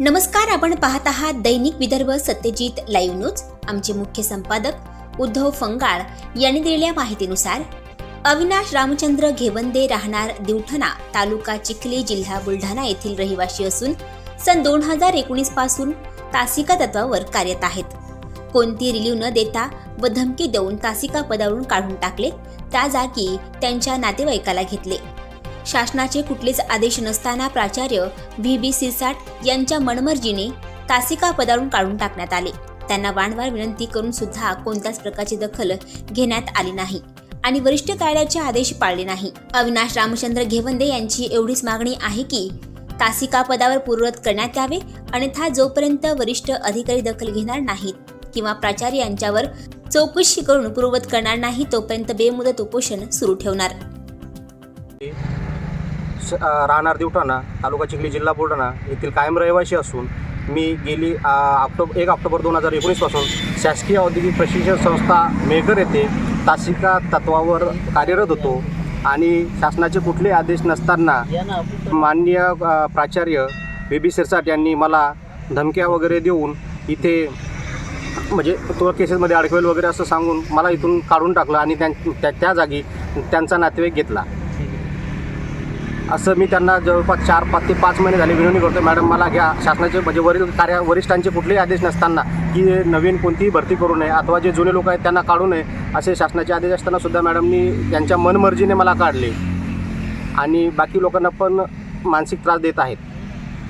नमस्कार आपण पाहत आहात दैनिक विदर्भ सत्यजित लाईव्ह न्यूज आमचे मुख्य संपादक उद्धव फंगाळ यांनी दिलेल्या माहितीनुसार अविनाश रामचंद्र घेवंदे राहणार दिवठणा तालुका चिखली जिल्हा बुलढाणा येथील रहिवासी असून सन दोन हजार एकोणीसपासून तासिका तत्वावर कार्यरत आहेत. कोणती रिलीव न देता व धमकी देऊन तासिका पदावरून काढून टाकले त्या जागी त्यांच्या नातेवाईकाला घेतले. शासनाचे कुठलेच आदेश नसताना प्राचार्य व्ही बी सिरसाट यांच्या मनमर्जीने तासिका पदावरून काढून टाकण्यात आले. त्यांना वारंवार विनंती करून सुद्धा कोणत्याच प्रकारची दखल घेण्यात आली नाही आणि वरिष्ठ कार्यालयाचे आदेश पाळले नाही. अविनाश रामचंद्र घेवंदे यांची एवढीच मागणी आहे की तासिका पदावर पूर्वत करण्यात यावे अन्यथा जोपर्यंत वरिष्ठ अधिकारी दखल घेणार नाहीत किंवा प्राचार्य यांच्यावर चौकशी करून पूर्वत करणार नाही तोपर्यंत बेमुदत उपोषण सुरू ठेवणार. राहणार दिवठाणा तालुका चिखली जिल्हा बुलढाणा येथील कायम रहिवासी असून मी गेली ऑक्टोबर एक ऑक्टोबर दोन हजार एकोणीसपासून शासकीय औद्योगिक प्रशिक्षण संस्था मेघर येथे तासिका तत्वावर कार्यरत होतो आणि शासनाचे कुठले आदेश नसताना माननीय प्राचार्य बी बी सिरसाट यांनी मला धमक्या वगैरे देऊन इथे म्हणजे तो केसेसमध्ये अडकवेल वगैरे असं सांगून मला इथून काढून टाकलं आणि त्यां त्या त्या जागी त्यांचा नातेवाईक घेतला. असं मी त्यांना जवळपास चार पाच ते पाच महिने झाले विनवणी करतो मॅडम मला घ्या. शासनाचे म्हणजे वरील कार्य वरिष्ठांचे कुठलेही आदेश नसताना की नवीन कोणतीही भरती करू नये अथवा जे जुने लोक आहेत त्यांना काढू नये असे शासनाचे आदेश असताना सुद्धा मॅडमनी त्यांच्या मनमर्जीने मला काढले. आणि बाकी लोकांना पण मानसिक त्रास देत आहेत.